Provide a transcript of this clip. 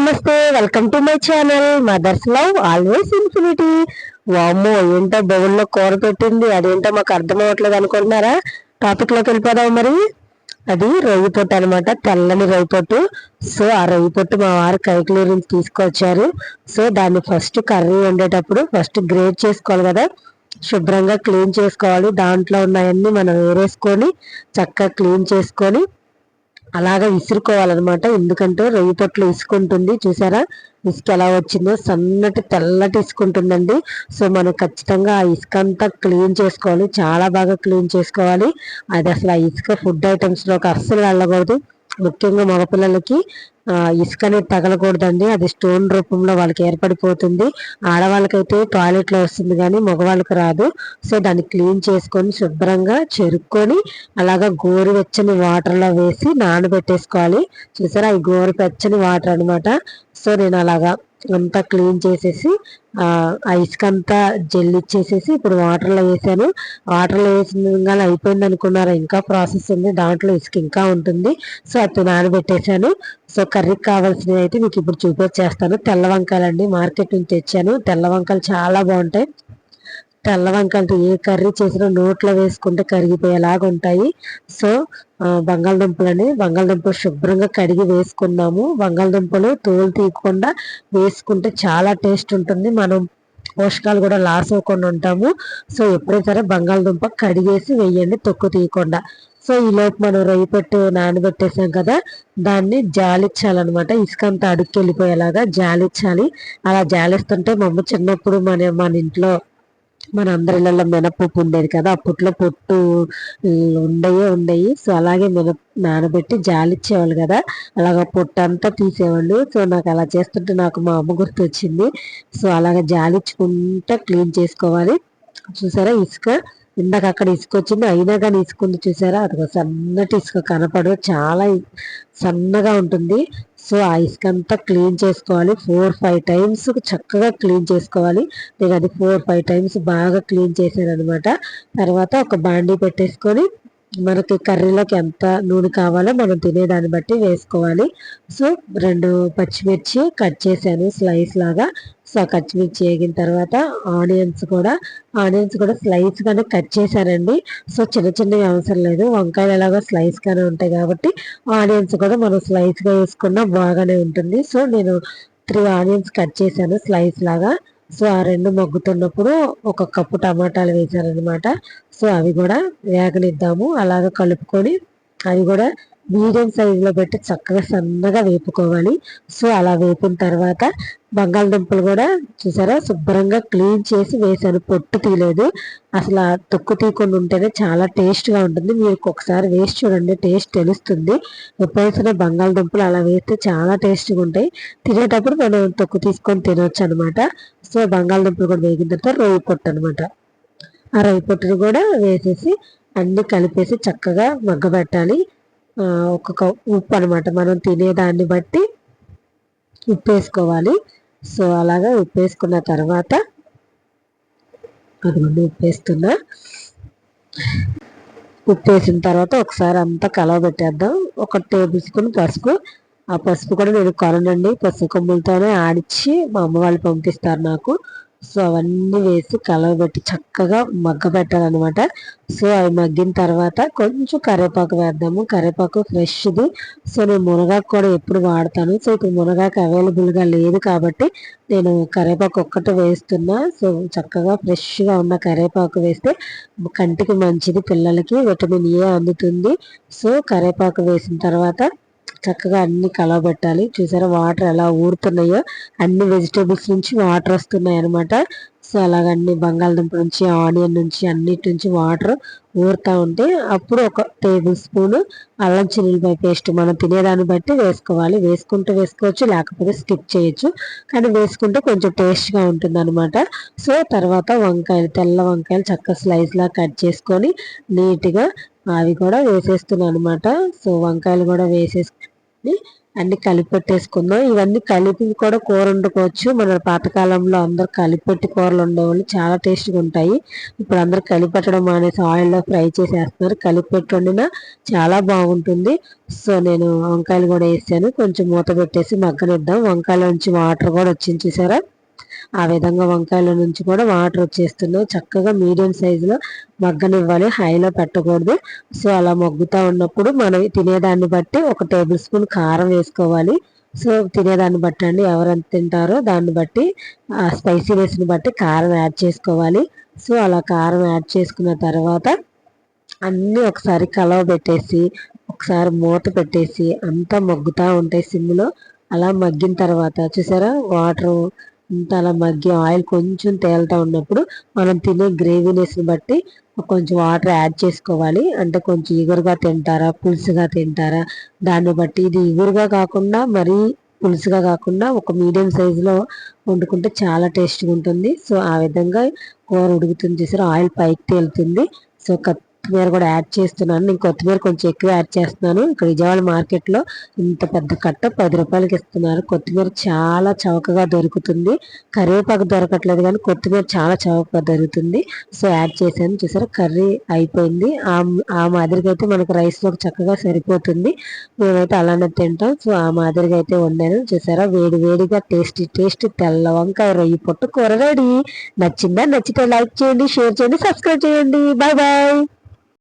నమస్తే welcome to my channel mother's love always infinity. వామ్మో ఏంటో బౌల్లో కూర పెట్టింది అదేంటో మాకు అర్థం అవ్వట్లేదు అనుకుంటున్నారా? టాపిక్లోకి వెళ్ళిపోదాం మరి. అది రొయ్యి పొట్టు అనమాట తెల్లని రొయ్యి పొట్టు. సో ఆ రొయ్యి పొట్టు మా వారు కైకిలీ నుంచి తీసుకొచ్చారు. సో దాన్ని ఫస్ట్ కర్రీ వండేటప్పుడు ఫస్ట్ గ్రేట్ చేసుకోవాలి కదా. శుభ్రంగా క్లీన్ చేసుకోవాలి. దాంట్లో ఉన్నాయన్నీ మనం వేరేసుకొని చక్కగా క్లీన్ చేసుకొని అలాగా విసురుకోవాలన్నమాట. ఎందుకంటే రొయ్యి పొట్లు ఇసుకుంటుంది. చూసారా? ఇసుక ఎలా వచ్చిందో? సన్నటి తెల్లటి ఇసుకుంటుందండి సో మనం ఖచ్చితంగా ఆ ఇసుక అంతా క్లీన్ చేసుకోవాలి. చాలా బాగా క్లీన్ చేసుకోవాలి. అది అసలు ఆ ఇసుక ఫుడ్ ఐటమ్స్లోకి అస్సలు వెళ్ళకూడదు. ముఖ్యంగా మగపిల్లలకి ఇసుక అనేది తగలకూడదండి. అది స్టోన్ రూపంలో వాళ్ళకి ఏర్పడిపోతుంది. ఆడవాళ్ళకైతే టాయిలెట్లో వస్తుంది కానీ మగవాళ్ళకి రాదు. సో దాన్ని క్లీన్ చేసుకొని శుభ్రంగా చెరుక్కొని అలాగా గోరువెచ్చని వాటర్లో వేసి నానబెట్టేసుకోవాలి. చూసారా? ఈ గోరువెచ్చని వాటర్ అనమాట సో నేను అలాగా అంతా క్లీన్ చేసేసి ఐస్కి అంతా జెల్ జల్లిచ్చేసేసి ఇప్పుడు వాటర్లో వేసాను. వాటర్లో వేసిన అయిపోయింది అనుకున్నారా? ఇంకా ప్రాసెస్ ఉంది. దాంట్లో ఇసుక ఇంకా ఉంటుంది. సో అది నానబెట్టేశాను. సో కర్రీకి కావాల్సినవి అయితే మీకు ఇప్పుడు చూపించేస్తాను తెల్ల వంకాయలు అండి మార్కెట్ నుంచి తెచ్చాను. తెల్ల వంకాయలు చాలా బాగుంటాయి. తెల్ల ఏ కర్రీ చేసినా నోట్లో వేసుకుంటే కరిగిపోయేలాగా ఉంటాయి సో బంగాళదుంపలని బంగాళదుంపలు శుభ్రంగా కడిగి వేసుకున్నాము. బంగాళదుంపలు తోలు తీయకుండా వేసుకుంటే చాలా టేస్ట్ ఉంటుంది. మనం పోషకాలు కూడా లాస్ అవ్వకుండా ఉంటాము. సో ఎప్పుడైతే సరే బంగాళదుంప కడిగేసి వేయండి తొక్కు తీయకుండా. సో ఈ లోపు మనం రొయ్యి పెట్టు నానబెట్టేసాం కదా దాన్ని జాలిచ్చాలన్నమాట. ఇసుకంతా అడుక్కి వెళ్ళిపోయేలాగా జాలిచ్చాలి. అలా జాలిస్తుంటే మా అమ్మ చిన్నప్పుడు మన మన ఇంట్లో మన అందరిలలో మినప్పప్పు మినపప్పు ఉండేది కదా అప్పట్లో పొట్టు ఉండయే ఉండయి. సో అలాగే మినప నానబెట్టి జాలిచ్చేవాళ్ళు కదా అలాగ పొట్టు అంతా తీసేవాళ్ళు. సో నాకు అలా చేస్తుంటే నాకు మా అమ్మ గుర్తు వచ్చింది సో అలాగ జాలిచ్చుకుంటా క్లీన్ చేసుకోవాలి. చూసారా ఇసుక? ఇందాక అక్కడ ఇసుక వచ్చింది అయినా కానీ ఇసుక ఉంది చూసారా? అది సన్నటి ఇసుక కనపడదు చాలా సన్నగా ఉంటుంది. సో ఆ ఇసుక అంతా క్లీన్ చేసుకోవాలి. ఫోర్ ఫైవ్ టైమ్స్ చక్కగా క్లీన్ చేసుకోవాలి. నేను అది ఫోర్ ఫైవ్ టైమ్స్ బాగా క్లీన్ చేశాను అనమాట తర్వాత ఒక బాండీ పెట్టేసుకొని మనకి కర్రీలోకి ఎంత నూనె కావాలో మనం తినేదాన్ని బట్టి వేసుకోవాలి. సో రెండు పచ్చిమిర్చి కట్ చేశాను స్లైస్ లాగా. సో పచ్చిమిర్చి వేగిన తర్వాత ఆనియన్స్ కూడా ఆనియన్స్ కూడా స్లైస్గానే కట్ చేశానండి. సో చిన్న చిన్నవి అవసరం లేదు. వంకాయలు ఎలాగో స్లైస్గానే ఉంటాయి కాబట్టి ఆనియన్స్ కూడా మనం స్లైస్గా వేసుకున్నా బాగానే ఉంటుంది. సో నేను త్రీ ఆనియన్స్ కట్ చేశాను స్లైస్ లాగా. సో ఆ రెండు మగ్గుతున్నప్పుడు ఒక కప్పు టమాటాలు వేసారనమాట సో అవి కూడా వేగనిద్దాము. అలాగ కలుపుకొని అవి కూడా మీడియం సైజులో పెట్టి చక్కగా సన్నగా వేపుకోవాలి. సో అలా వేపిన తర్వాత బంగాళదుంపలు కూడా చూసారా? శుభ్రంగా క్లీన్ చేసి వేసాను పొట్టు తీయలేదు. అసలు తొక్కు తీయకుండా ఉంటేనే చాలా టేస్ట్గా ఉంటుంది. మీరు ఒకసారి వేసి చూడండి టేస్ట్ తెలుస్తుంది. ఎప్పుడైతే బంగాళదుంపలు అలా వేస్తే చాలా టేస్ట్గా ఉంటాయి. తినేటప్పుడు మనం తొక్కు తీసుకొని తినవచ్చు అనమాట సో బంగాళదుంపలు కూడా వేగిన తర్వాత రొయ్యి పొట్టు అనమాట ఆ రొయ్యి పొట్టును కూడా వేసేసి అన్ని కలిపేసి చక్కగా మగ్గబెట్టాలి. ఒక్కొక్క ఉప్పు అనమాట మనం తినేదాన్ని బట్టి ఉప్పు వేసుకోవాలి సో అలాగా ఉప్పు వేసుకున్న తర్వాత అదిగోండి ఉప్పు వేస్తున్నా ఉప్పు వేసిన తర్వాత ఒకసారి అంతా కలవబెట్టేద్దాం. ఒక టేబుల్ స్పూన్ పసుపు. ఆ పసుపు కూడా నేను కొనండి పసుపు కొమ్ములతోనే ఆడిచ్చి మా అమ్మ వాళ్ళు పంపిస్తారు నాకు. సో అవన్నీ వేసి కలవబెట్టి చక్కగా మగ్గ పెట్టాలన్నమాట. సో అవి మగ్గిన తర్వాత కొంచెం కరివేపాకు వేద్దాము. కరివేపాకు ఫ్రెష్ది. సో నేను మునగాకు కూడా ఎప్పుడు వాడతాను. సో ఇప్పుడు మునగాకు అవైలబుల్గా లేదు కాబట్టి నేను కరివేపాకు ఒక్కటి వేస్తున్నా. సో చక్కగా ఫ్రెష్గా ఉన్న కరివేపాకు వేస్తే కంటికి మంచిది. పిల్లలకి విటమిన్ ఏ అందుతుంది. సో కరివేపాకు వేసిన తర్వాత చక్కగా అన్ని కలవబెట్టాలి. చూసారా వాటర్ ఎలా ఊరుతున్నాయో? అన్ని వెజిటేబుల్స్ నుంచి వాటర్ వస్తున్నాయి అనమాట సో అలాగన్ని బంగాళదుంప నుంచి ఆనియన్ నుంచి అన్నిటి నుంచి వాటర్ ఊరుతూ ఉంటే అప్పుడు ఒక టేబుల్ స్పూన్ అల్లం చిల్లిపాయ పేస్ట్ మనం తినేదాన్ని బట్టి వేసుకోవాలి. వేసుకుంటూ వేసుకోవచ్చు లేకపోతే స్కిప్ చేయొచ్చు. కానీ వేసుకుంటే కొంచెం టేస్ట్గా ఉంటుంది అనమాట సో తర్వాత వంకాయలు తెల్ల వంకాయలు చక్క స్లైస్లా కట్ చేసుకొని నీట్గా అవి కూడా వేసేస్తున్నాను అనమాట సో వంకాయలు కూడా వేసేసుకుని అన్ని కలిపి పెట్టేసుకుందాం. ఇవన్నీ కలిపి కూడా కూర వండుకోవచ్చు. మన పాతకాలంలో అందరు కలిపెట్టి కూరలు ఉండేవాళ్ళు చాలా టేస్ట్గా ఉంటాయి. ఇప్పుడు అందరు కలిపెట్టడం మానేసి ఆయిల్లో ఫ్రై చేసేస్తున్నారు. కలిపెట్టి వండినా చాలా బాగుంటుంది. సో నేను వంకాయలు కూడా వేసాను. కొంచెం మూత పెట్టేసి మగ్గనిద్దాం. వంకాయల నుంచి వాటర్ కూడా వచ్చింది చూసారా? ఆ విధంగా వంకాయల నుంచి కూడా వాటర్ వచ్చేస్తున్నాయి. చక్కగా మీడియం సైజులో మగ్గనివ్వాలి. హైలో పెట్టకూడదు. సో అలా మగ్గుతూ ఉన్నప్పుడు మనం తినేదాన్ని బట్టి ఒక టేబుల్ స్పూన్ కారం వేసుకోవాలి. సో తినేదాన్ని బట్టి అండి. ఎవరెంత తింటారో దాన్ని బట్టి ఆ స్పైసీనెస్ని బట్టి కారం యాడ్ చేసుకోవాలి. సో అలా కారం యాడ్ చేసుకున్న తర్వాత అన్నీ ఒకసారి కలవ పెట్టేసి ఒకసారి మూత పెట్టేసి అంతా మగ్గుతూ ఉంటాయి సిమ్లో అలా మగ్గిన తర్వాత చూసారా? వాటర్ తల అలా మగ్గి ఆయిల్ కొంచెం తేలుతూ ఉన్నప్పుడు మనం తినే గ్రేవీనెస్ని బట్టి కొంచెం వాటర్ యాడ్ చేసుకోవాలి. అంటే కొంచెం ఇగురుగా తింటారా పులుసుగా తింటారా దాన్ని బట్టి ఇది ఇగురుగా కాకుండా మరీ పులుసుగా కాకుండా ఒక మీడియం సైజులో వండుకుంటే చాలా టేస్ట్గా ఉంటుంది. సో ఆ విధంగా కూర ఉడుకుతుంది చూసారు? ఆయిల్ పైకి తేలుతుంది. సో కొత్తిమీర కూడా యాడ్ చేస్తున్నాను. నేను కొత్తిమీర కొంచెం ఎక్కువ యాడ్ చేస్తున్నాను. ఇక్కడ విజయవాడ మార్కెట్లో ఇంత పెద్ద కట్ట పది రూపాయలకి ఇస్తున్నారు. కొత్తిమీర చాలా చౌకగా దొరుకుతుంది. కరివేపాకు దొరకట్లేదు కానీ కొత్తిమీర చాలా చౌకగా దొరుకుతుంది. సో యాడ్ చేశాను. చూసారా కర్రీ అయిపోయింది. ఆ ఆ మాదిరిగా అయితే మనకు రైస్లో చక్కగా సరిపోతుంది. మేమైతే అలానే తింటాం. సో ఆ మాదిరిగా అయితే వండాను. చూసారా వేడి వేడిగా టేస్టీ టేస్ట్ తెల్ల వంకాయ రొయ్యి పొట్టు కూర రెడీ. నచ్చిందా నచ్చితే లైక్ చేయండి షేర్ చేయండి సబ్స్క్రైబ్ చేయండి. Bye bye.